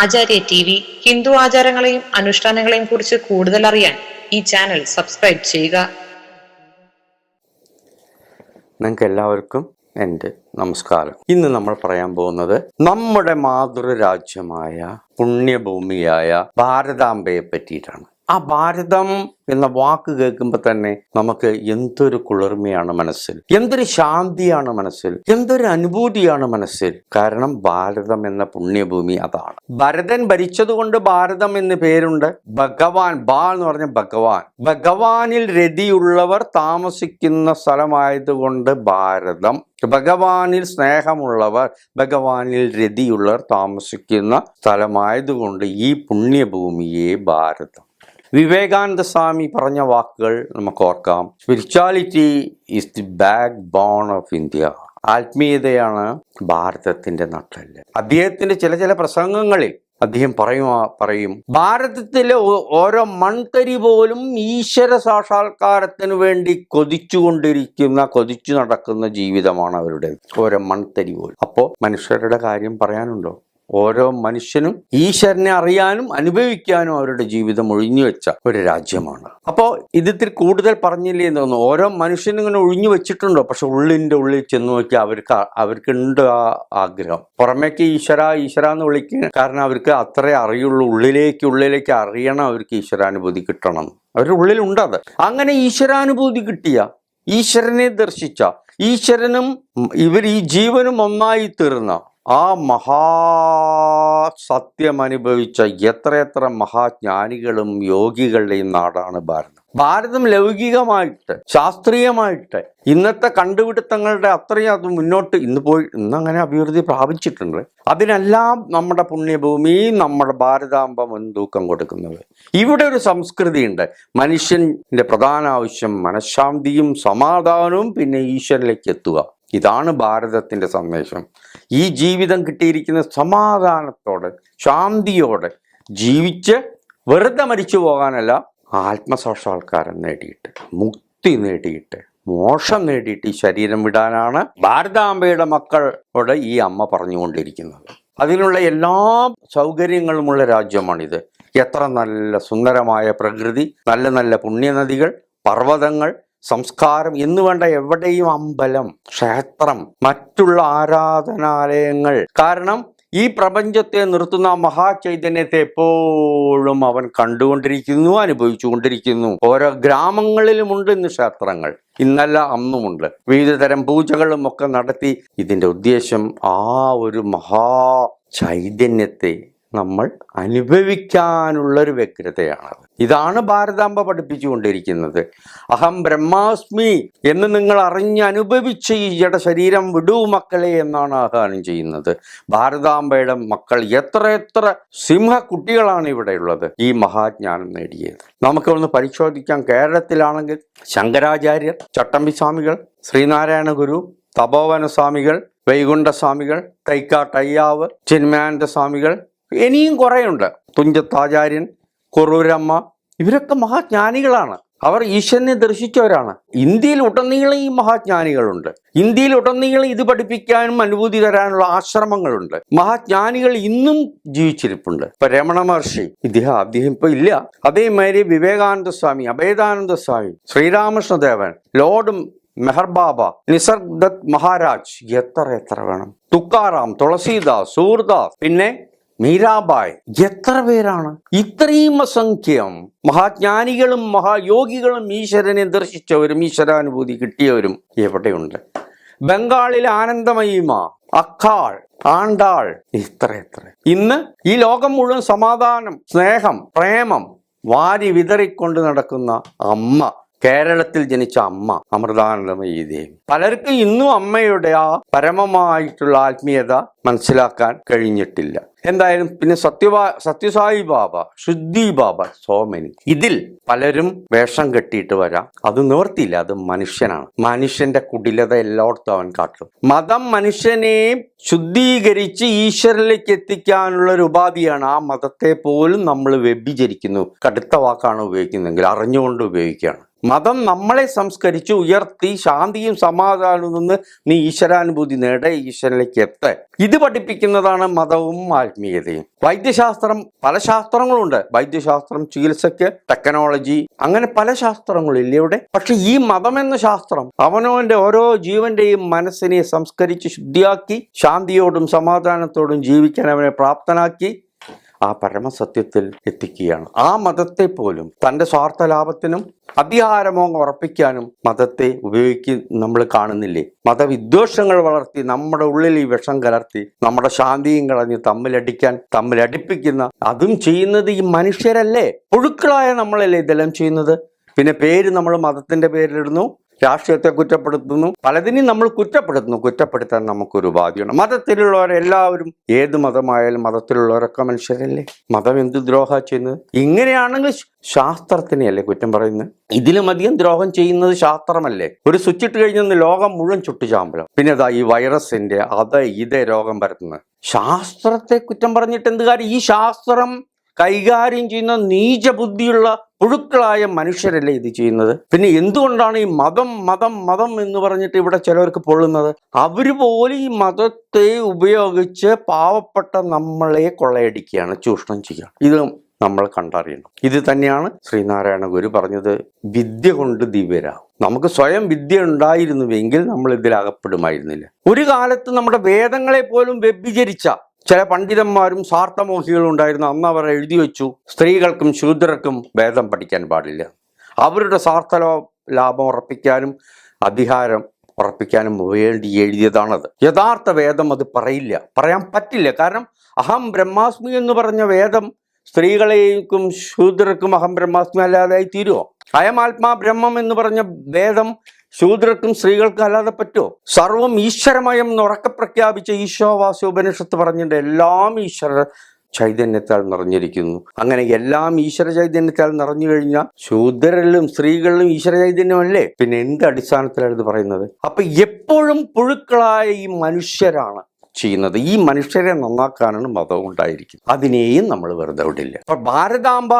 ആചാര്യ T V Hindu ആചാരങ്ങളെയും അനുഷ്ഠാനങ്ങളെയും കുറിച്ച് കൂടുതൽ അറിയാൻ ഈ ചാനൽ സബ്സ്ക്രൈബ് ചെയ്യുക. നിങ്ങൾക്ക് എല്ലാവർക്കും എന്റെ നമസ്കാരം. ഇന്ന് നമ്മൾ പറയാൻ പോകുന്നത് നമ്മുടെ മാതൃരാജ്യമായ പുണ്യഭൂമിയായ ഭാരതാംബയെ പറ്റിയിട്ടാണ്. ആ ഭാരതം എന്ന വാക്ക് കേൾക്കുമ്പോൾ തന്നെ നമുക്ക് എന്തൊരു കുളിർമയാണ് മനസ്സിൽ. എന്തൊരു ശാന്തിയാണ് മനസ്സിൽ. എന്തൊരു അനുഭൂതിയാണ് മനസ്സിൽ. കാരണം ഭാരതം എന്ന പുണ്യഭൂമി അതാണ്. ഭരതൻ ഭരിച്ചതുകൊണ്ട് ഭാരതം എന്ന് പേരുണ്ട്. ഭഗവാൻ ബാ എന്ന് പറഞ്ഞ ഭഗവാൻ. ഭഗവാനിൽ രതിയുള്ളവർ താമസിക്കുന്ന സ്ഥലമായതുകൊണ്ട് ഭാരതം. ഭഗവാനിൽ സ്നേഹമുള്ളവർ ഭഗവാനിൽ രതിയുള്ളവർ താമസിക്കുന്ന സ്ഥലമായതുകൊണ്ട് ഈ പുണ്യഭൂമിയെ ഭാരതം. വിവേകാനന്ദ സ്വാമി പറഞ്ഞ വാക്കുകൾ നമുക്ക് ഓർക്കാം. Spirituality is the backbone of India ആത്മീയതയാണ് ഭാരതത്തിന്റെ നട്ടൽ അദ്ദേഹത്തിന്റെ ചില ചില പ്രസംഗങ്ങളിൽ അദ്ദേഹം പറയും പറയും ഭാരതത്തിലെ ഓരോ മൺതരി പോലും ഈശ്വര സാക്ഷാത്കാരത്തിന് വേണ്ടി കൊതിച്ചുകൊണ്ടിരിക്കുന്ന കൊതിച്ചു നടക്കുന്ന ജീവിതമാണ് അവരുടെ ഓരോ മൺതരി പോലും. അപ്പോൾ മനുഷ്യരുടെ കാര്യം പറയാനുണ്ടോ? ഓരോ മനുഷ്യനും ഈശ്വരനെ അറിയാനും അനുഭവിക്കാനും അവരുടെ ജീവിതം ഒഴിഞ്ഞു വെച്ച ഒരു രാജ്യമാണ്. അപ്പോൾ ഇതിൽ കൂടുതൽ പറഞ്ഞില്ലേ എന്ന് തോന്നുന്നു. ഓരോ മനുഷ്യനും ഇങ്ങനെ ഒഴിഞ്ഞു വെച്ചിട്ടുണ്ടോ? പക്ഷെ ഉള്ളിന്റെ ഉള്ളിൽ ചെന്ന് നോക്കി അവർക്ക് അവർക്കുണ്ട് ആ ആഗ്രഹം. പുറമേക്ക് ഈശ്വര ഈശ്വര എന്ന് വിളിക്കുക കാരണം അവർക്ക് അത്രേ അറിയുള്ളൂ. ഉള്ളിലേക്ക് ഉള്ളിലേക്ക് അറിയണം അവർക്ക് ഈശ്വരാനുഭൂതി കിട്ടണം. അവരുടെ ഉള്ളിലുണ്ട് അത്. അങ്ങനെ ഈശ്വരാനുഭൂതി കിട്ടിയ ഈശ്വരനെ ദർശിച്ച ഈശ്വരനും ഇവർ ഈ ജീവനും ഒന്നായി തീർന്ന ആ മഹാസത്യം അനുഭവിച്ച എത്രയെത്ര മഹാജ്ഞാനികളും യോഗികളുടെയും നാടാണ് ഭാരതം. ഭാരതം ലൗകികമായിട്ട് ശാസ്ത്രീയമായിട്ട് ഇന്നത്തെ കണ്ടുപിടുത്തങ്ങളുടെ അത്രയും അത് മുന്നോട്ട് ഇന്ന് പോയി ഇന്നങ്ങനെ അഭിവൃദ്ധി പ്രാപിച്ചിട്ടുണ്ട്. അതിനെല്ലാം നമ്മുടെ പുണ്യഭൂമി നമ്മുടെ ഭാരതാംബ മുൻതൂക്കം കൊടുക്കുന്നത്? ഇവിടെ ഒരു സംസ്കൃതി ഉണ്ട് മനുഷ്യന്റെ പ്രധാന ആവശ്യം മനഃശാന്തിയും സമാധാനവും പിന്നെ ഈശ്വരനിലേക്ക് എത്തുക. ഇതാണ് ഭാരതത്തിന്റെ സന്ദേശം. ഈ ജീവിതം കിട്ടിയിരിക്കുന്ന സമാധാനത്തോടെ ശാന്തിയോടെ ജീവിച്ച് വെറുതെ മരിച്ചു പോകാനല്ല ആത്മസാക്ഷാത്കാരം നേടിയിട്ട് മുക്തി നേടിയിട്ട് മോക്ഷം നേടിയിട്ട് ഈ ശരീരം വിടാനാണ് ഭാരതാംബയുടെ മക്കളോട് ഈ അമ്മ പറഞ്ഞുകൊണ്ടിരിക്കുന്നത്. അതിനുള്ള എല്ലാ സൗകര്യങ്ങളുമുള്ള രാജ്യമാണിത്. എത്ര നല്ല സുന്ദരമായ പ്രകൃതി നല്ല നല്ല പുണ്യനദികൾ പർവതങ്ങൾ സംസ്കാരം എന്ന് വേണ്ട എവിടെയും അമ്പലം ക്ഷേത്രം മറ്റുള്ള ആരാധനാലയങ്ങൾ. കാരണം ഈ പ്രപഞ്ചത്തെ നിർത്തുന്ന മഹാചൈതന്യത്തെ എപ്പോഴും അവൻ കണ്ടുകൊണ്ടിരിക്കുന്നു അനുഭവിച്ചുകൊണ്ടിരിക്കുന്നു. ഓരോ ഗ്രാമങ്ങളിലുമുണ്ട് ഇന്ന് ക്ഷേത്രങ്ങൾ. ഇന്നല്ല അന്നുമുണ്ട്. വിവിധ തരം പൂജകളും ഒക്കെ നടത്തി ഇതിന്റെ ഉദ്ദേശം ആ ഒരു മഹാ ചൈതന്യത്തെ നമ്മൾ അനുഭവിക്കാനുള്ളൊരു ഒരു വ്യഗ്രതയാണ് ഇതാണ് ഭാരതാംബ പഠിപ്പിച്ചുകൊണ്ടിരിക്കുന്നത്. അഹം ബ്രഹ്മാസ്മി എന്ന് നിങ്ങൾ അറിഞ്ഞ് അനുഭവിച്ച് ഈ ജട ശരീരം വിടൂ മക്കളെ എന്നാണ് ആഹ്വാനം ചെയ്യുന്നത്. ഭാരതാംബയുടെ മക്കൾ എത്ര എത്ര സിംഹ കുട്ടികളാണ് ഇവിടെയുള്ളത് ഈ മഹാജ്ഞാനം നേടിയത്. നമുക്കൊന്ന് പരിശോധിക്കാം. കേരളത്തിലാണെങ്കിൽ ശങ്കരാചാര്യർ ചട്ടമ്പി സ്വാമികൾ ശ്രീനാരായണ ഗുരു തപോവന സ്വാമികൾ വൈകുണ്ഠ സ്വാമികൾ തൈക്കാട്ടയ്യാവ് ചിന്മയാനന്ദ സ്വാമികൾ ഇനിയും കുറേയുണ്ട്. തുഞ്ചത്താചാര്യൻ കുറൂരമ്മ ഇവരൊക്കെ മഹാജ്ഞാനികളാണ്. അവർ ഈശ്വരനെ ദർശിച്ചവരാണ്. ഇന്ത്യയിൽ ഉടനീളം ഈ മഹാജ്ഞാനികളുണ്ട്. ഇന്ത്യയിൽ ഉടനീളം ഇത് പഠിപ്പിക്കാനും അനുഭൂതി തരാനുള്ള ആശ്രമങ്ങളുണ്ട്. മഹാജ്ഞാനികൾ ഇന്നും ജീവിച്ചിരിപ്പുണ്ട്. ഇപ്പൊ രമണ മഹർഷി ഇദ്ദേഹം അദ്ദേഹം ഇപ്പൊ ഇല്ല. അതേമാതിരി വിവേകാനന്ദ സ്വാമി അഭേദാനന്ദ സ്വാമി ശ്രീരാമകൃഷ്ണദേവൻ ലോർഡ് മെഹർ ബാബ നിസർഗ് ദത്ത് മഹാരാജ് എത്ര എത്ര വേണം? തുക്കാറാം തുളസീദാസ് സൂർദാസ് പിന്നെ മീരാബായ് എത്ര പേരാണ്? ഇത്രയും അസംഖ്യം. മഹാജ്ഞാനികളും മഹായോഗികളും ഈശ്വരനെ ദർശിച്ചവരും ഈശ്വരാനുഭൂതി കിട്ടിയവരും എവിടെയുണ്ട്? ബംഗാളിൽ ആനന്ദമയിമ അക്കാൾ ആണ്ടാൾ ഇത്ര എത്ര ഇന്ന് ഈ ലോകം മുഴുവൻ സമാധാനം സ്നേഹം പ്രേമം വാരി വിതറിക്കൊണ്ട് നടക്കുന്ന അമ്മ കേരളത്തിൽ ജനിച്ച അമ്മ അമൃതാനന്ദമയി ദേവി. പലർക്കും ഇന്നും അമ്മയുടെ ആ പരമമായിട്ടുള്ള ആത്മീയത മനസ്സിലാക്കാൻ കഴിഞ്ഞിട്ടില്ല. എന്തായാലും പിന്നെ സത്യവാ സത്യസായി ബാബ ശുദ്ധി ബാബ സോമനി. ഇതിൽ പലരും വേഷം കെട്ടിയിട്ട് വരാം. അത് നിവർത്തിയില്ല അത് മനുഷ്യനാണ്. മനുഷ്യന്റെ കുടിലത എല്ലായിടത്തും അവൻ കാട്ടും മതം മനുഷ്യനെ ശുദ്ധീകരിച്ച് ഈശ്വരനിലേക്ക് എത്തിക്കാനുള്ള ഒരു ഉപാധിയാണ് ആ മതത്തെ പോലും നമ്മൾ വ്യഭിചരിക്കുന്നു. കടുത്ത വാക്കാണ് ഉപയോഗിക്കുന്നതെങ്കിൽ അറിഞ്ഞുകൊണ്ട് ഉപയോഗിക്കുകയാണ്. മതം നമ്മളെ സംസ്കരിച്ച് ഉയർത്തി ശാന്തിയും സമാധാനവും നിന്ന് നീ ഈശ്വരാനുഭൂതി നേട ഈശ്വരനിലേക്ക് എത്ത. ഇത് പഠിപ്പിക്കുന്നതാണ് മതവും ആത്മീയതയും. വൈദ്യശാസ്ത്രം പല ശാസ്ത്രങ്ങളുണ്ട്. വൈദ്യശാസ്ത്രം ചികിത്സയ്ക്ക് ടെക്നോളജി അങ്ങനെ പല ശാസ്ത്രങ്ങളില്ലേ ഇവിടെ. പക്ഷെ ഈ മതം എന്ന ശാസ്ത്രം അവനവന്റെ ഓരോ ജീവന്റെയും മനസ്സിനെ സംസ്കരിച്ച് ശുദ്ധിയാക്കി ശാന്തിയോടും സമാധാനത്തോടും ജീവിക്കാൻ അവനെ പ്രാപ്തനാക്കി ആ പരമസത്യത്തിൽ എത്തിക്കുകയാണ്. ആ മതത്തെ പോലും തന്റെ സ്വാർത്ഥ ലാഭത്തിനും അധികാരമോ ഉറപ്പിക്കാനും മതത്തെ ഉപയോഗിക്കും നമ്മൾ കാണുന്നില്ലേ? മതവിദ്വേഷങ്ങൾ വളർത്തി നമ്മുടെ ഉള്ളിൽ ഈ വിഷം കലർത്തി നമ്മുടെ ശാന്തിയും കളഞ്ഞ് തമ്മിലടിക്കാൻ തമ്മിലടിപ്പിക്കുന്ന അതും ചെയ്യുന്നത് ഈ മനുഷ്യരല്ലേ? പുഴുക്കളായ നമ്മളല്ലേ ഇതെല്ലാം ചെയ്യുന്നത്? പിന്നെ പേര് നമ്മൾ മതത്തിന്റെ പേരിലിടുന്നു. രാഷ്ട്രീയത്തെ കുറ്റപ്പെടുത്തുന്നു. പലതിനെയും നമ്മൾ കുറ്റപ്പെടുത്തുന്നു. കുറ്റപ്പെടുത്താൻ നമുക്കൊരു ഉപാധിയാണ് മതത്തിലുള്ളവരെല്ലാവരും ഏത് മതമായാലും മതത്തിലുള്ളവരൊക്കെ മനുഷ്യരല്ലേ മതം എന്ത് ദ്രോഹ ചെയ്യുന്നത്? ഇങ്ങനെയാണെങ്കിൽ ശാസ്ത്രത്തിനെയല്ലേ കുറ്റം പറയുന്നത്? ഇതിലും അധികം ദ്രോഹം ചെയ്യുന്നത് ശാസ്ത്രമല്ലേ? ഒരു സ്വിച്ച് ഇട്ട് കഴിഞ്ഞാൽ ലോകം മുഴുവൻ ചുട്ടുചാമ്പലം പിന്നെ അതാ ഈ വൈറസിന്റെ അത് ഇതേ രോഗം പരത്തുന്നത്. ശാസ്ത്രത്തെ കുറ്റം പറഞ്ഞിട്ട് എന്ത് കാര്യം? ഈ ശാസ്ത്രം കൈകാര്യം ചെയ്യുന്ന നീചബുദ്ധിയുള്ള പുഴുക്കളായ മനുഷ്യരല്ലേ ഇത് ചെയ്യുന്നത്? പിന്നെ എന്തുകൊണ്ടാണ് ഈ മതം മതം മതം എന്ന് പറഞ്ഞിട്ട് ഇവിടെ ചിലവർക്ക് പൊള്ളുന്നത്? അവർ പോലും ഈ മതത്തെ ഉപയോഗിച്ച് പാവപ്പെട്ട നമ്മളെ കൊള്ളയടിക്കുകയാണ് ചൂഷണം ചെയ്യുക ഇത് നമ്മൾ കണ്ടറിയണം. ഇത് തന്നെയാണ് ശ്രീനാരായണ ഗുരു പറഞ്ഞത് വിദ്യ കൊണ്ട് ദിവ്യരാകും നമുക്ക് സ്വയം വിദ്യ ഉണ്ടായിരുന്നുവെങ്കിൽ നമ്മൾ ഇതിൽ അകപ്പെടുമായിരുന്നില്ല. ഒരു കാലത്ത് നമ്മുടെ വേദങ്ങളെ പോലും വ്യഭിചരിച്ച ചില പണ്ഡിതന്മാരും സ്വാർത്ഥമോഹികളും ഉണ്ടായിരുന്നു അന്ന് അവർ എഴുതി വെച്ചു. സ്ത്രീകൾക്കും ശൂദ്രർക്കും വേദം പഠിക്കാൻ പാടില്ല. അവരുടെ സ്വാർത്ഥ ലാഭം ഉറപ്പിക്കാനും അധികാരം ഉറപ്പിക്കാനും വേണ്ടി എഴുതിയതാണത്. യഥാർത്ഥ വേദം അത് പറയില്ല. പറയാൻ പറ്റില്ല. കാരണം അഹം ബ്രഹ്മാസ്മി എന്ന് പറഞ്ഞ വേദം സ്ത്രീകളെയും ശൂദ്രർക്കും അഹം ബ്രഹ്മാസ്മി അല്ലാതായി തീരുമോ അയമാത്മാ ബ്രഹ്മം എന്ന് പറഞ്ഞ വേദം ശൂദ്രർക്കും സ്ത്രീകൾക്കും അല്ലാതെ പറ്റുമോ സർവം ഈശ്വരമയം എന്ന് ഉറക്കെ പ്രഖ്യാപിച്ച ഈശോവാസ ഉപനിഷത്ത് പറഞ്ഞിട്ട് എല്ലാം ഈശ്വര ചൈതന്യത്താൽ നിറഞ്ഞിരിക്കുന്നു. അങ്ങനെ എല്ലാം ഈശ്വര ചൈതന്യത്താൽ നിറഞ്ഞു കഴിഞ്ഞാൽ ശൂദ്രരിലും സ്ത്രീകളിലും ഈശ്വര ചൈതന്യമല്ലേ? പിന്നെ എന്ത് അടിസ്ഥാനത്തിലാണ് ഇത് പറയുന്നത്? അപ്പൊ എപ്പോഴും പുഴുക്കളായ ഈ മനുഷ്യരാണ് ചെയ്യുന്നത്. ഈ മനുഷ്യരെ നന്നാക്കാനാണ് മതം ഉണ്ടായിരിക്കുന്നത്. അതിനെയും നമ്മൾ വെറുതെ വിടില്ല. അപ്പൊ ഭാരതാംബ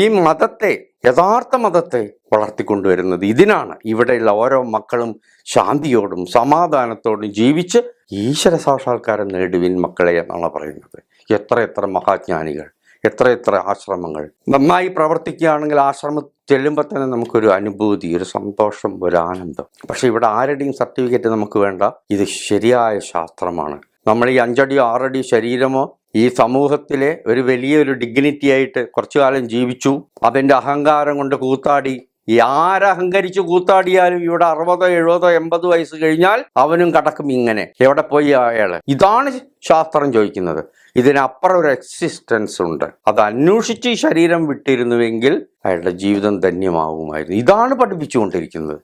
ഈ മതത്തെ യഥാർത്ഥ മതത്തെ വളർത്തിക്കൊണ്ടുവരുന്നത്. ഇതിനാണ് ഇവിടെയുള്ള ഓരോ മക്കളും ശാന്തിയോടും സമാധാനത്തോടും ജീവിച്ച് ഈശ്വര സാക്ഷാത്കാരം നേടുവിൻ മക്കളെ എന്നാണ് പറയുന്നത്. എത്ര എത്ര മഹാജ്ഞാനികൾ എത്ര എത്ര ആശ്രമങ്ങൾ. നന്നായി പ്രവർത്തിക്കുകയാണെങ്കിൽ ആശ്രമം ചെല്ലുമ്പോൾ തന്നെ നമുക്കൊരു അനുഭൂതി ഒരു സന്തോഷം ഒരു ആനന്ദം. പക്ഷെ ഇവിടെ ആരുടെയും സർട്ടിഫിക്കറ്റ് നമുക്ക് വേണ്ട. ഇത് ശരിയായ ശാസ്ത്രമാണ്. നമ്മൾ ഈ അഞ്ചടിയോ ആറടിയോ ശരീരമോ ഈ സമൂഹത്തിലെ ഒരു വലിയൊരു ഡിഗ്നിറ്റി ആയിട്ട് കുറച്ചു കാലം ജീവിച്ചു. അതിന്റെ അഹങ്കാരം കൊണ്ട് കൂത്താടി ആരഹങ്കരിച്ച് കൂത്താടിയാലും ഇവിടെ അറുപതോ എഴുപതോ എൺപത് വയസ്സ് കഴിഞ്ഞാൽ അവനും കടക്കും ഇങ്ങനെ. എവിടെ പോയി അയാൾ? ഇതാണ് ശാസ്ത്രം ചോദിക്കുന്നത്. ഇതിനപ്പുറം ഒരു എക്സിസ്റ്റൻസ് ഉണ്ട്. അത് അന്വേഷിച്ച് ശരീരം വിട്ടിരുന്നുവെങ്കിൽ അയാളുടെ ജീവിതം ധന്യമാകുമായിരുന്നു. ഇതാണ് പഠിപ്പിച്ചുകൊണ്ടിരിക്കുന്നത്.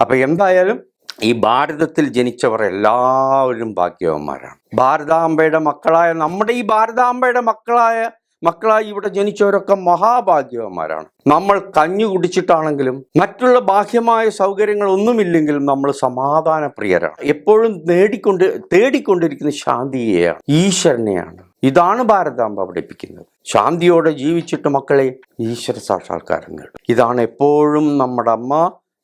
അപ്പൊ എന്തായാലും ഈ ഭാരതത്തിൽ ജനിച്ചവർ എല്ലാവരും ഭാഗ്യവന്മാരാണ്. ഭാരതാംബയുടെ മക്കളായ നമ്മുടെ ഈ ഭാരതാംബയുടെ മക്കളായ മക്കളായി ഇവിടെ ജനിച്ചവരൊക്കെ മഹാഭാഗ്യവന്മാരാണ്. നമ്മൾ കഞ്ഞു കുടിച്ചിട്ടാണെങ്കിലും മറ്റുള്ള ബാഹ്യമായ സൗകര്യങ്ങൾ ഒന്നുമില്ലെങ്കിലും നമ്മൾ സമാധാനപ്രിയരാണ്. എപ്പോഴും നേടിക്കൊണ്ട് തേടിക്കൊണ്ടിരിക്കുന്ന ശാന്തിയെയാണ് ഈശ്വരനെയാണ്. ഇതാണ് ഭാരതാംബ പഠിപ്പിക്കുന്നത്. ശാന്തിയോടെ ജീവിച്ചിട്ട് മക്കളെ ഈശ്വര സാക്ഷാത്കാരം നേടും. ഇതാണ് എപ്പോഴും നമ്മുടെ അമ്മ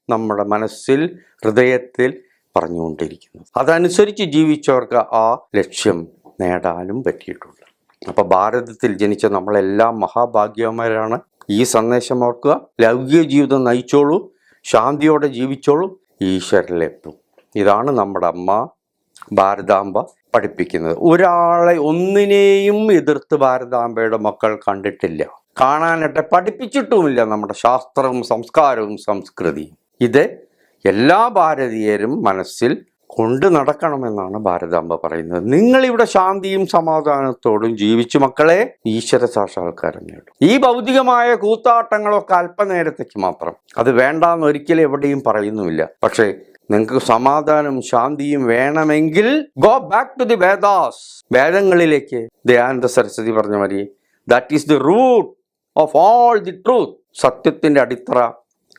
നമ്മുടെ മനസ്സിൽ ഹൃദയത്തിൽ പറഞ്ഞുകൊണ്ടിരിക്കുന്നത്. അതനുസരിച്ച് ജീവിച്ചവർക്ക് ആ ലക്ഷ്യം നേടാനും പറ്റിയിട്ടുണ്ട്. അപ്പൊ ഭാരതത്തിൽ ജനിച്ച നമ്മളെല്ലാം മഹാഭാഗ്യവന്മാരാണ് ഈ സന്ദേശം ഓർക്കുക. ലൗകിക ജീവിതം നയിച്ചോളൂ. ശാന്തിയോടെ ജീവിച്ചോളൂ. ഈശ്വരനിലെത്തും ഇതാണ് നമ്മുടെ അമ്മ ഭാരതാംബ പഠിപ്പിക്കുന്നത്. ഒരാളെ ഒന്നിനെയും എതിർത്ത് ഭാരതാംബയുടെ മക്കൾ കണ്ടിട്ടില്ല. കാണാനായിട്ട് പഠിപ്പിച്ചിട്ടുമില്ല നമ്മുടെ ശാസ്ത്രവും സംസ്കാരവും സംസ്കൃതിയും. ഇത് എല്ലാ ഭാരതീയരും മനസ്സിൽ കൊണ്ടു നടക്കണമെന്നാണ് ഭാരതാംബ പറയുന്നത്. നിങ്ങളിവിടെ ശാന്തിയും സമാധാനത്തോടും ജീവിച്ചു മക്കളെ ഈശ്വര സാക്ഷാത്കാരം നേടും. ഈ ഭൗതികമായ കൂത്താട്ടങ്ങളൊക്കെ അല്പനേരത്തേക്ക് മാത്രം. അത് വേണ്ടാന്ന് ഒരിക്കലും എവിടെയും പറയുന്നുമില്ല. പക്ഷേ നിങ്ങൾക്ക് സമാധാനവും ശാന്തിയും വേണമെങ്കിൽ go back to the Vedas വേദങ്ങളിലേക്ക് Dayananda Saraswati പറഞ്ഞ മാതിരി that is the root of all the truth സത്യത്തിന്റെ അടിത്തറ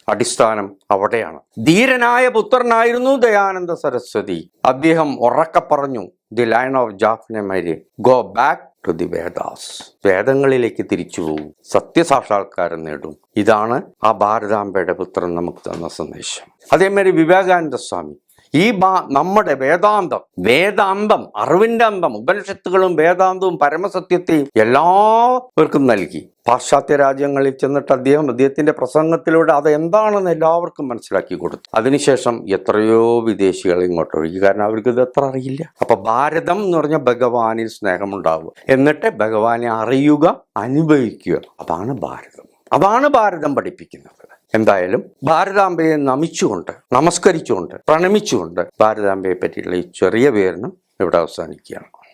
അടിസ്ഥാനം അവിടെയാണ്. ധീരനായ പുത്രനായിരുന്നു ദയാനന്ദ സരസ്വതി. അദ്ദേഹം ഉറക്ക പറഞ്ഞു the line of ജാഫ്നമാരി go back to the Vedas. വേദങ്ങളിലേക്ക് തിരിച്ചു പോകും. സത്യസാക്ഷാത്കാരം നേടും. ഇതാണ് ആ ഭാരതാംബയുടെ പുത്രൻ നമുക്ക് തന്ന സന്ദേശം. അതേമാതിരി വിവേകാനന്ദ സ്വാമി ഈ ബാ നമ്മുടെ വേദാന്തം വേദാന്തം അറിവിന്റെ അന്തം ഉപനിഷത്തുകളും വേദാന്തവും പരമസത്യത്തെയും എല്ലാവർക്കും നൽകി. പാശ്ചാത്യ രാജ്യങ്ങളിൽ ചെന്നിട്ട് അദ്ദേഹം അദ്ദേഹത്തിന്റെ പ്രസംഗത്തിലൂടെ അത് എന്താണെന്ന് എല്ലാവർക്കും മനസ്സിലാക്കി കൊടുത്തു. അതിനുശേഷം എത്രയോ വിദേശികൾ ഇങ്ങോട്ട് ഒഴുകി. കാരണം അവർക്ക് ഇത് എത്ര അറിയില്ല. അപ്പൊ ഭാരതം എന്ന് പറഞ്ഞ ഭഗവാനിൽ സ്നേഹമുണ്ടാവുക. എന്നിട്ട് ഭഗവാനെ അറിയുക അനുഭവിക്കുക. അതാണ് ഭാരതം. അതാണ് ഭാരതം പഠിപ്പിക്കുന്നത്. എന്തായാലും ഭാരതാംബയെ നമിച്ചുകൊണ്ട് നമസ്കരിച്ചുകൊണ്ട് പ്രണമിച്ചുകൊണ്ട് ഭാരതാംബയെ പറ്റിയുള്ള ഈ ചെറിയ വിവരണം ഇവിടെ അവസാനിക്കുകയാണ്.